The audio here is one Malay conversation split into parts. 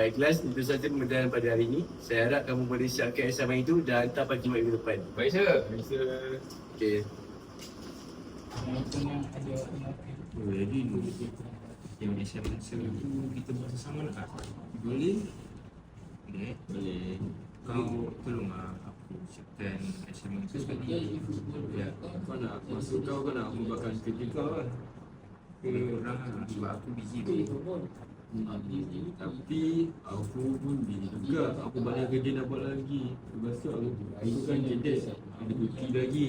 Baiklah, itu saja pembelajaran pada hari ini. Saya harap kamu boleh siapkan assignment itu dan hantar pada Jumaat minggu depan. Baik sir. Baik sir. Okey. Oh, jadi yang assignment sir tu kita buat sama nak? Boleh? Boleh. Boleh. Kau tolonglah aku siapkan assignment tu sekali. Ya, kau nak masuk kau kau nak membuatkan kerja kau lah. Ke orang lah, sebab aku busy tu. Tapi aku pun juga. Aku banyak kerja nak buat lagi. Lepas tu aku, aku kan jedes. Ada duty lagi.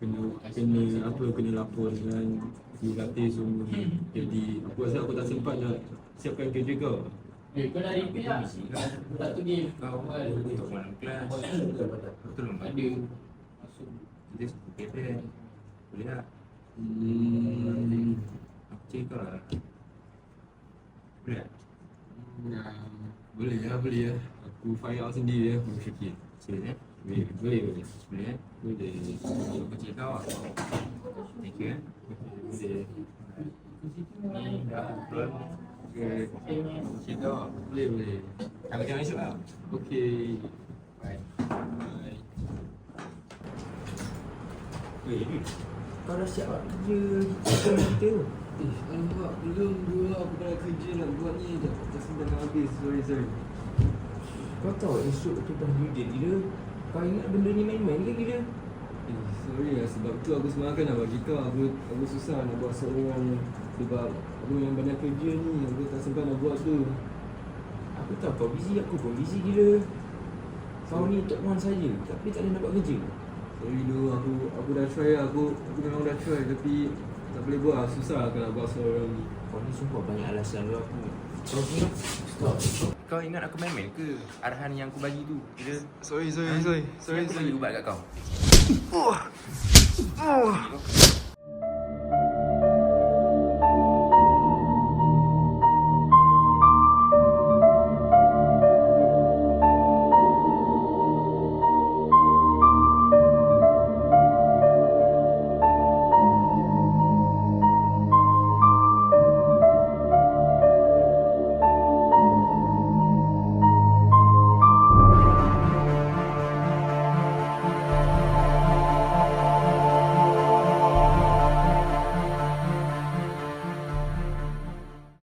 Kena kena apa kena lapor dengan UKT semua. Jadi aku rasa aku tak sempat nak siapkan kerja kau. Eh, kau dah repeat tak? Tak tu game. Kau untuk mana kelas? Kau tolong Ada. Kita satu KPN. Boleh tak? Hmm. Aku cek kau lah. Boleh tak? Ya, boleh ya, boleh ya. Aku find out sendiri ya. Aku fikir. Serius eh? Boleh, boleh, boleh. Boleh eh? Boleh. Aku cek kau lah. Thank you eh. Boleh. Ni dah upload. Okay. Cek kau. Boleh, boleh. Kami jangan esok lah. Okay. Bye. Bye. Weh, Kau dah siap tak kerja kita tu? Eh, alamak, belum dulu aku dah kerja nak buat ni. Dah, sempat nak habis, sorry sorry. Kau tahu esok tu dah due date gila? Kau ingat benda ni main-main ke gila? Eh, sorry lah. Sebab tu aku semangat nak bagi kau, aku, aku susah nak buat seorang Sebab aku memang banyak kerja ni, aku tak sempat nak buat tu. Aku tahu kau busy, aku pun busy gila. Kau ni top one saja, tapi tak ada nak buat kerja. Sorry dulu, aku aku dah try lah, aku, aku memang dah try. Tapi tak boleh buat lah, susah lah kalau nak buat seorang ni Kau ni sumpah banyak alasan lu aku Kau ingat Stop Kau ingat aku main-main ke? Arahan yang aku bagi tu. Kira Sorry, sorry, Ha? sorry, Sorry, aku bagi ubat kat kau.